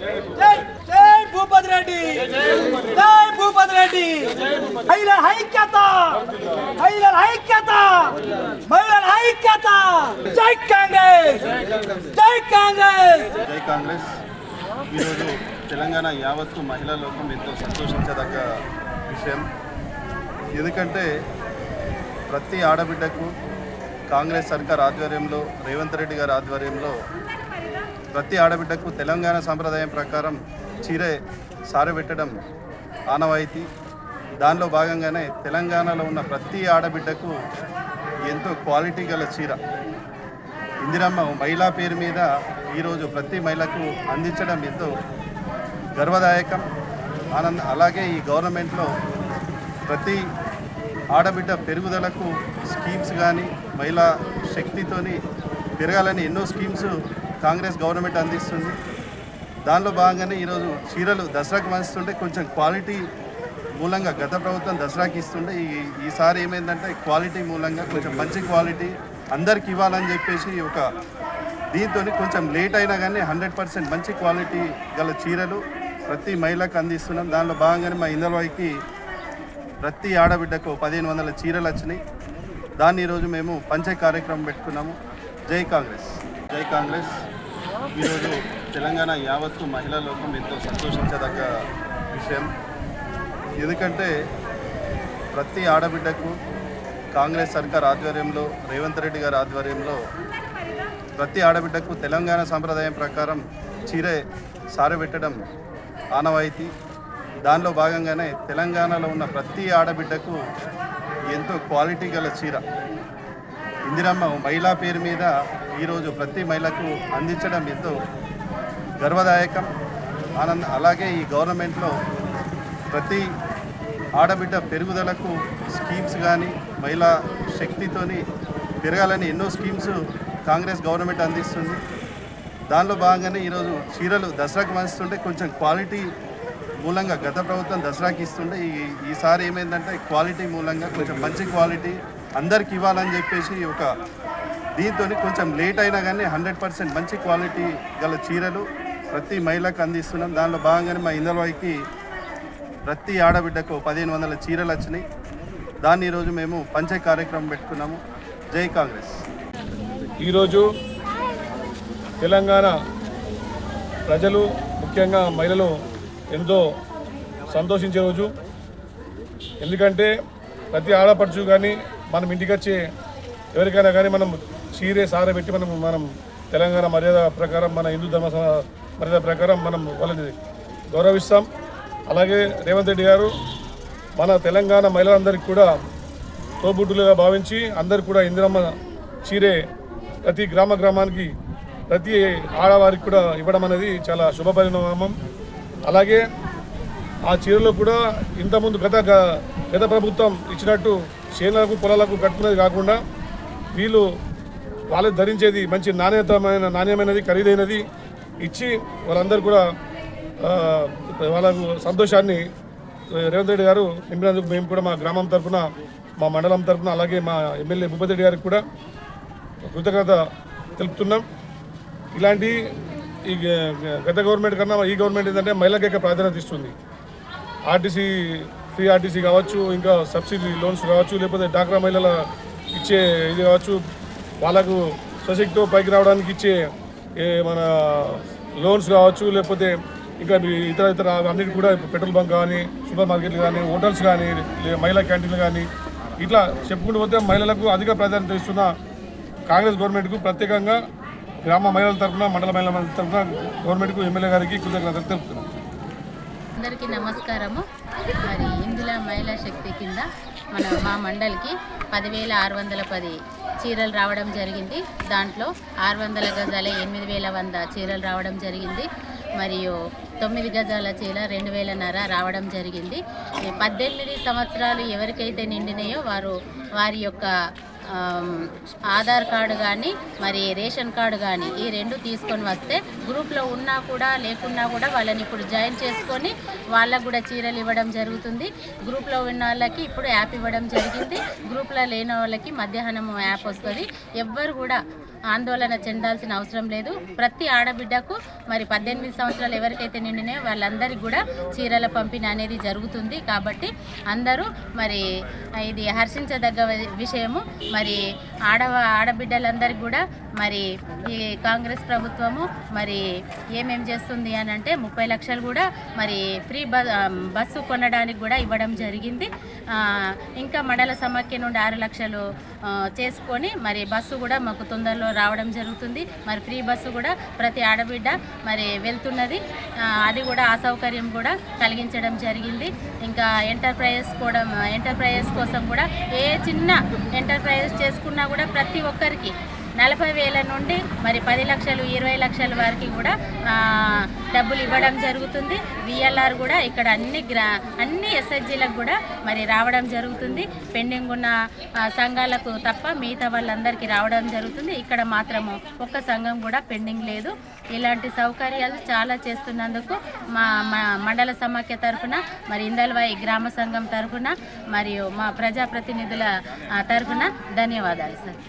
జై భూపతి రెడ్డి. జై భూపతి రెడ్డి. మహిళల ఐక్యత. మహిళల ఐక్యత. మహిళల ఐక్యత. జై కాంగ్రెస్. జై కాంగ్రెస్. జై కాంగ్రెస్. ఈరోజు తెలంగాణ యావత్తు మహిళా లోకం ఎంతో సంతోషించదగ్గ విషయం. ఎందుకంటే ప్రతి ఆడబిడ్డకు కాంగ్రెస్ సర్కార్ ఆధ్వర్యంలో రేవంత్ రెడ్డి గారి ఆధ్వర్యంలో ప్రతి ఆడబిడ్డకు తెలంగాణ సాంప్రదాయం ప్రకారం చీరే సారబెట్టడం ఆనవాయితీ. దానిలో భాగంగానే తెలంగాణలో ఉన్న ప్రతి ఆడబిడ్డకు ఎంతో క్వాలిటీ గల చీర. ఇందిరమ్మ మహిళా పేరు మీద ఈరోజు ప్రతి మహిళకు అందించడం ఎంతో గర్వదాయకం ఆనంద అలాగే ఈ గవర్నమెంట్లో ప్రతి ఆడబిడ్డ పెరుగుదలకు స్కీమ్స్ కానీ మహిళా శక్తితోని పెరగాలని ఎన్నో స్కీమ్స్ కాంగ్రెస్ గవర్నమెంట్ అందిస్తుంది. దానిలో భాగంగానే ఈరోజు చీరలు దసరాకు మంచుతుంటే కొంచెం క్వాలిటీ మూలంగా గత ప్రభుత్వం దసరాకి ఇస్తుండే ఈ ఈసారి ఏమైందంటే క్వాలిటీ మూలంగా కొంచెం మంచి క్వాలిటీ అందరికి ఇవ్వాలని చెప్పేసి ఒక దీంతో కొంచెం లేట్ అయినా కానీ హండ్రెడ్ పర్సెంట్ మంచి క్వాలిటీ గల చీరలు ప్రతి మహిళకు అందిస్తున్నాం. దానిలో భాగంగానే మా ఇందలవాయికి ప్రతి ఆడబిడ్డకు పదిహేను వందల చీరలు వచ్చినాయి. దాన్ని ఈరోజు మేము పంచే కార్యక్రమం పెట్టుకున్నాము. జై కాంగ్రెస్. జై కాంగ్రెస్. ఈరోజు తెలంగాణ యావత్తు మహిళా లోకం ఎంతో సంతోషించదగ్గ విషయం. ఎందుకంటే ప్రతి ఆడబిడ్డకు కాంగ్రెస్ సర్కార్ ఆధ్వర్యంలో రేవంత్ రెడ్డి గారి ఆధ్వర్యంలో ప్రతి ఆడబిడ్డకు తెలంగాణ సాంప్రదాయం ప్రకారం చీరే సారబెట్టడం ఆనవాయితీ. దానిలో భాగంగానే తెలంగాణలో ఉన్న ప్రతి ఆడబిడ్డకు ఎంతో క్వాలిటీ గల చీర. ఇందిరమ్మ మహిళా పేరు మీద ఈరోజు ప్రతి మహిళకు అందించడం ఎంతో గర్వదాయకం. ఆనంద అలాగే ఈ గవర్నమెంట్లో ప్రతి ఆడబిడ్డ పెరుగుదలకు స్కీమ్స్ కానీ మహిళా శక్తితోని పెరగాలని ఎన్నో స్కీమ్స్ కాంగ్రెస్ గవర్నమెంట్ అందిస్తుంది. దానిలో భాగంగానే ఈరోజు చీరలు దసరాకు మంచుతుంటే కొంచెం క్వాలిటీ మూలంగా గత ప్రభుత్వం దసరాకి ఇస్తుండే ఈ ఈసారి ఏమైందంటే క్వాలిటీ మూలంగా కొంచెం మంచి క్వాలిటీ అందరికి ఇవ్వాలని చెప్పేసి ఒక దీంతో కొంచెం లేట్ అయినా కానీ హండ్రెడ్ పర్సెంట్ మంచి క్వాలిటీ గల చీరలు ప్రతి మహిళకు అందిస్తున్నాం. దానిలో భాగంగానే మా ఇందలవాయికి ప్రతి ఆడబిడ్డకు పదిహేను వందల చీరలు వచ్చినాయి. దాన్ని ఈరోజు మేము పంచే కార్యక్రమం పెట్టుకున్నాము. జై కాంగ్రెస్. ఈరోజు తెలంగాణ ప్రజలు ముఖ్యంగా మహిళలు ఎంతో సంతోషించే రోజు. ఎందుకంటే ప్రతి ఆడపడుచు కానీ మనం ఇంటికి వచ్చి ఎవరికైనా కానీ మనం చీరే సారబెట్టి మనం మనం తెలంగాణ మర్యాద ప్రకారం మన హిందూ ధర్మ మర్యాద ప్రకారం మనం వాళ్ళని గౌరవిస్తాం. అలాగే రేవంత్ రెడ్డి గారు మన తెలంగాణ మహిళలందరికీ కూడా తోబుట్టులుగా భావించి అందరు కూడా ఇందిరమ్మ చీరే ప్రతి గ్రామ గ్రామానికి ప్రతి ఆడవారికి కూడా ఇవ్వడం అనేది చాలా శుభ పరిణామం అలాగే ఆ చీరలో కూడా ఇంతకుముందు గత గత ప్రభుత్వం ఇచ్చినట్టు చేనులకు పొలాలకు కట్టుకునేది కాకుండా వీళ్ళు వాళ్ళు ధరించేది మంచి నాణ్యతమైన నాణ్యమైనది ఖరీదైనది ఇచ్చి వాళ్ళందరూ కూడా వాళ్ళకు సంతోషాన్ని రేవంత్ రెడ్డి గారు నింపినందుకు మేము కూడా మా గ్రామం తరఫున మా మండలం తరఫున అలాగే మా ఎమ్మెల్యే భూపతి రెడ్డి గారికి కూడా కృతజ్ఞత తెలుపుతున్నాం. ఇలాంటి ఈ గత గవర్నమెంట్ కన్నా ఈ గవర్నమెంట్ ఏంటంటే మహిళలకు ప్రాధాన్యత ఇస్తుంది. ఆర్టీసీ ఫ్రీ ఆర్టీసీ కావచ్చు ఇంకా సబ్సిడీ లోన్స్ కావచ్చు లేకపోతే డాక్రా మహిళల ఇచ్చే ఇది కావచ్చు వాళ్ళకు సొసైటీతో పైకి రావడానికి ఇచ్చే ఏ మన లోన్స్ కావచ్చు లేకపోతే ఇంకా ఇతర ఇతర అన్నిటి కూడా పెట్రోల్ బంక్ కానీ సూపర్ మార్కెట్లు కానీ హోటల్స్ కానీ మహిళా క్యాంటీన్లు కానీ ఇట్లా చెప్పుకుంటూ పోతే మహిళలకు అధిక ప్రాధాన్యత ఇస్తున్న కాంగ్రెస్ గవర్నమెంట్కు ప్రత్యేకంగా గ్రామ మహిళల తరఫున మండల మహిళల తరఫున గవర్నమెంట్కు ఎమ్మెల్యే గారికి కృతజ్ఞతలు తెలుపుతున్నాను అందరికీ నమస్కారము. మరి ఇందులో మహిళా శక్తి కింద మన మా మండలికి పదివేల ఆరు వందల పది చీరలు రావడం జరిగింది. దాంట్లో ఆరు వందల గజాల ఎనిమిది వేల వంద చీరలు రావడం జరిగింది. మరియు తొమ్మిది గజాల చీర రెండు వేలన్నర రావడం జరిగింది. పద్దెనిమిది సంవత్సరాలు ఎవరికైతే నిండినాయో వారు వారి యొక్క ఆధార్ కార్డు కానీ మరి రేషన్ కార్డు కానీ ఈ రెండు తీసుకొని వస్తే గ్రూప్లో ఉన్నా కూడా లేకున్నా కూడా వాళ్ళని ఇప్పుడు జాయిన్ చేసుకొని వాళ్ళకు కూడా చీరలు ఇవ్వడం జరుగుతుంది. గ్రూప్లో ఉన్న వాళ్ళకి ఇప్పుడు యాప్ ఇవ్వడం జరిగింది. గ్రూప్లో లేని వాళ్ళకి మధ్యాహ్నం యాప్ వస్తుంది. ఎవ్వరు కూడా ఆందోళన చెందాల్సిన అవసరం లేదు. ప్రతి ఆడబిడ్డకు మరి పద్దెనిమిది సంవత్సరాలు ఎవరికైతే నిండినాయో వాళ్ళందరికీ కూడా చీరల పంపిణీ అనేది జరుగుతుంది. కాబట్టి అందరూ మరి ఇది హర్షించదగ్గ విషయము. మరి ఆడవ ఆడబిడ్డలందరికీ కూడా మరి ఈ కాంగ్రెస్ ప్రభుత్వము మరి ఏమేం చేస్తుంది అని అంటే ముప్పై లక్షలు కూడా మరి ఫ్రీ బ బస్సు కొనడానికి కూడా ఇవ్వడం జరిగింది. ఇంకా మండల సమాఖ్య నుండి ఆరు లక్షలు చేసుకొని మరి బస్సు కూడా మాకు తొందరలో రావడం జరుగుతుంది. మరి ఫ్రీ బస్సు కూడా ప్రతి ఆడబిడ్డ మరి వెళ్తున్నది. అది కూడా అసౌకర్యం కూడా కలిగించడం జరిగింది. ఇంకా ఎంటర్ప్రైజెస్ కూడా ఎంటర్ప్రైజెస్ కోసం కూడా ఏ చిన్న ఎంటర్ప్రైజెస్ చేసుకున్నా కూడా ప్రతి ఒక్కరికి నలభై వేల నుండి మరి పది లక్షలు ఇరవై లక్షల వరకు కూడా డబ్బులు ఇవ్వడం జరుగుతుంది. విఎల్ఆర్ కూడా ఇక్కడ అన్ని గ్రా అన్ని ఎస్హెచ్జీలకు కూడా మరి రావడం జరుగుతుంది. పెండింగ్ ఉన్న సంఘాలకు తప్ప మిగతా వాళ్ళందరికీ రావడం జరుగుతుంది. ఇక్కడ మాత్రము ఒక్క సంఘం కూడా పెండింగ్ లేదు. ఇలాంటి సౌకర్యాలు చాలా చేస్తున్నందుకు మా మా మండల సమాఖ్య తరఫున మరి ఇందల్వాయి గ్రామ సంఘం తరఫున మరియు మా ప్రజాప్రతినిధుల తరఫున ధన్యవాదాలు సార్.